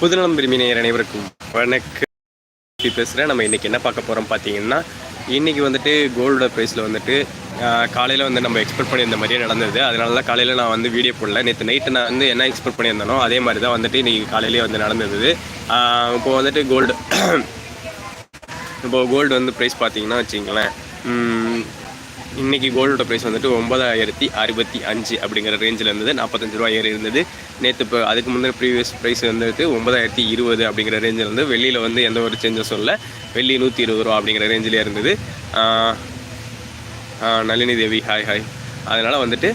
புதுநலம் விரும்பி அனைவருக்கும் வணக்கம். பேசுகிறேன் நம்ம இன்றைக்கி என்ன பார்க்க போகிறோம் பார்த்தீங்கன்னா இன்றைக்கி வந்துட்டு கோல்டோட ப்ரைஸில் வந்துட்டு காலையில் வந்து நம்ம எக்ஸ்பெக்ட் பண்ணியிருந்த மாதிரியே நடந்தது. அதனால தான் காலையில் நான் வந்து வீடியோ போடல. நேற்று நைட்டு நான் வந்து என்ன எக்ஸ்பெக்ட் பண்ணியிருந்தேனோ அதே மாதிரி தான் வந்துட்டு இன்றைக்கி காலையிலேயே வந்து நடந்தது. இப்போ வந்துட்டு கோல்டு இப்போது கோல்டு வந்து ப்ரைஸ் பார்த்தீங்கன்னா வச்சிங்களேன் இன்னைக்கு கோல்டோட ப்ரைஸ் வந்துட்டு ஒன்பதாயிரத்தி அறுபத்தி அஞ்சு அப்படிங்கிற ரேஞ்சில் இருந்தது. நாற்பத்தஞ்சு ரூபா ஏறி இருந்தது. நேற்று இப்போ அதுக்கு முந்தின ப்ரீவியஸ் ப்ரைஸ் வந்துட்டு ஒன்பதாயிரத்தி இருபது அப்படிங்கிற ரேஞ்சில் இருந்து வெளியில் வந்து எந்த ஒரு சேஞ்சஸும் இல்லை வெள்ளி நூற்றி இருபது ரூபா அப்படிங்கிற ரேஞ்சிலே இருந்தது. நளினி தேவி ஹாய் ஹாய் அதனால் வந்துட்டு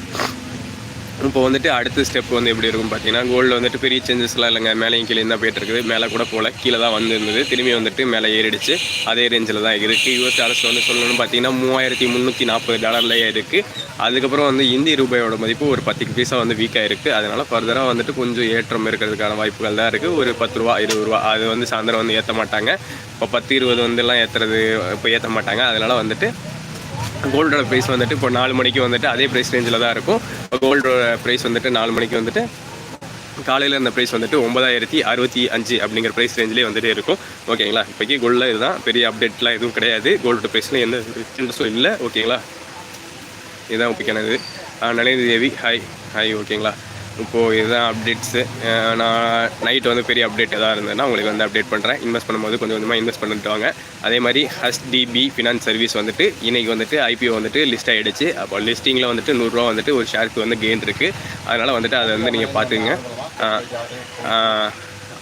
இப்போ வந்துட்டு அடுத்த ஸ்டெப் வந்து எப்படி இருக்கும் பார்த்தீங்கன்னா கோல்டு வந்துட்டு பெரிய சேஞ்சஸ்லாம் இல்லைங்க. மேலேயும் கீழே தான் போயிட்டு இருக்குது. மேலே கூட போகல. கீழே தான் வந்திருந்தது. திரும்பி வந்துட்டு மேலே ஏறிடுச்சு. அதே ரேஞ்சில் தான் இருக்குது யூஎஸ் டாலர்ஸ் வந்து சொல்லணும்னு பார்த்தீங்கன்னா மூவாயிரத்தி முந்நூற்றி நாற்பது டாலர்லேயே இருக்குது அதுக்கப்புறம் வந்து இந்திய ரூபாயோட மதிப்பு ஒரு பத்து பைசா வந்து வீக்காக இருக்குது அதனால் ஃபர்தராக வந்துட்டு கொஞ்சம் ஏற்றம் இருக்கிறதுக்கான வாய்ப்புகள் தான் இருக்குது ஒரு பத்து ரூபா இருபது ரூபா அது வந்து சாயந்தரம் வந்து ஏற்ற மாட்டாங்க. இப்போ பத்து இருபது வந்துலாம் ஏற்றுறது இப்போ ஏற்ற மாட்டாங்க. அதனால் வந்துட்டு கோல்டோட ப்ரைஸ் வந்துட்டு இப்போ நாலு மணிக்கு வந்துட்டு அதே ப்ரைஸ் ரேஞ்சில் தான் இருக்கும். இப்போ கோல்டோட ப்ரைஸ் வந்துட்டு நாலு மணிக்கு வந்துட்டு காலையில் இருந்த ப்ரைஸ் வந்துட்டு ஒன்பதாயிரத்தி அறுபத்தி அஞ்சு அப்படிங்கிற ப்ரைஸ் ரேஞ்சிலே வந்துட்டு இருக்கும். ஓகேங்களா இப்போக்கி கோல்டில் இதுதான். பெரிய அப்டேட்லாம் எதுவும் கிடையாது. கோல்டோட ப்ரைஸில் எந்த சேஞ்சஸும் இல்லை. ஓகேங்களா இதுதான் முக்கியமானது நளினி தேவி. ஹாய் ஹாய் ஓகேங்களா இப்போது இதுதான் அப்டேட்ஸு நான் நைட் வந்து பெரிய அப்டேட் எதாவது இருந்ததுன்னா உங்களுக்கு வந்து அப்டேட் பண்ணுறேன் இன்வெஸ்ட் பண்ணும்போது கொஞ்சம் கொஞ்சமாக இன்வெஸ்ட் பண்ணிட்டு வாங்க. அதே மாதிரி ஹஸ்டிபி ஃபினான்ஸ் சர்வீஸ் வந்துட்டு இன்றைக்கி வந்துட்டு ஐபிஓ வந்துட்டு லிஸ்ட் ஆகிடுச்சு அப்போ லிஸ்டிங்கில் வந்துட்டு நூறுரூவா வந்துட்டு ஒரு ஷேருக்கு வந்து கெயின் இருக்குது அதனால் வந்துட்டு அதை வந்து நீங்கள் பார்த்துங்க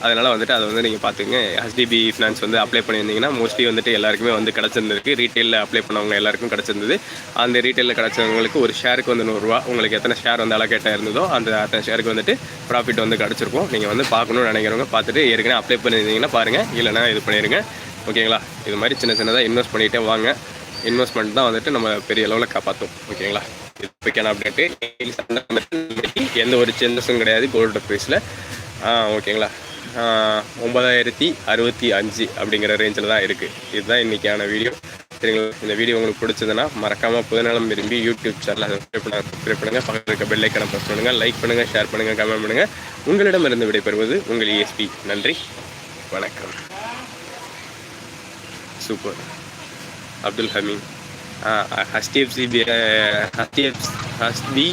அதனால் வந்துட்டு அதை வந்து நீங்கள் பார்த்துங்க ஹெச்டிபி ஃபினான்ஸ் வந்து அப்ளை பண்ணியிருந்தீங்கன்னா மோஸ்ட்லி வந்துட்டு எல்லாருக்குமே வந்து கிடச்சிருந்துருக்கு. ரீட்டெயிலில் அப்ளை பண்ணவங்க எல்லாருக்கும் கிடச்சிருந்தது. அந்த ரீட்டெயிலில் கிடச்சவங்களுக்கு ஒரு ஷேருக்கு வந்து நூறுரூவா உங்களுக்கு எத்தனை ஷேர் வந்து அலோகேட்டாக இருந்ததோ அந்த அத்தனை ஷேருக்கு வந்துட்டு ப்ராஃபிட் வந்து கிடச்சிருக்கும். நீங்கள் வந்து பார்க்கணும்னு நினைக்கிறவங்க பார்த்துட்டு ஏற்கனவே அப்ளை பண்ணியிருந்தீங்கன்னா பாருங்கள் இல்லைனா இது பண்ணிடுங்க ஓகேங்களா? இது மாதிரி சின்ன சின்னதாக இன்வெஸ்ட் பண்ணிகிட்டே வாங்க. இன்வெஸ்ட்மெண்ட் தான் வந்துட்டு நம்ம பெரிய அளவில் காப்பாற்றும் ஓகேங்களா? இதுக்கான அப்டேட்டு எந்த ஒரு சேஞ்சஸும் கிடையாது. கோல்டு ப்ரைஸில் ஓகேங்களா? ஒன்பதாயிரத்தி அறுபத்தி அஞ்சு அப்படிங்கிற ரேஞ்சில் தான் இருக்குது இதுதான் இன்றைக்கான வீடியோ சரிங்களா? இந்த வீடியோ உங்களுக்கு பிடிச்சதுன்னா மறக்காமல் புதுநலம் விரும்பி யூடியூப் சேனலை சப்ஸ்கிரைப் பண்ண சப்ஸ்கிரைப் பண்ணுங்கள் பக்கத்தில் இருக்க பெல் ஐக்கனை ப்ரெஸ் பண்ணுங்கள் லைக் பண்ணுங்கள் ஷேர் பண்ணுங்கள் கமெண்ட் பண்ணுங்கள் உங்களிடமிருந்து விடைபெறுவது உங்கள் இஎஸ்பி நன்றி. வணக்கம். சூப்பர் அப்துல் ஹமீன் ஹஸ்டிஎஃப்சி ஹஸ்டிஎஃப் ஹஸ்பி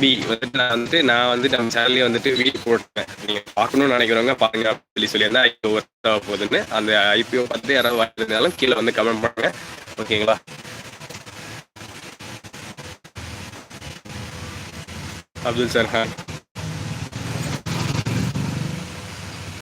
பி வந்துட்டு நான் வந்துட்டு நான் வந்து நம்ம சேனல்லே வந்துட்டு வீடியோ போட்டேன் நீங்கள் பார்க்கணும்னு நினைக்கிறவங்க பாருங்க அப்படின்னு சொல்லி சொல்லியிருந்தேன் ஐபிஓ ஒர்க் ஆக போகுதுன்னு. அந்த ஐபிஓ பார்த்து யாராவது வாங்கியிருந்தாலும் கீழே வந்து கமெண்ட் பண்ணுங்க. ஓகேங்களா? அப்துல் சார் ஹான்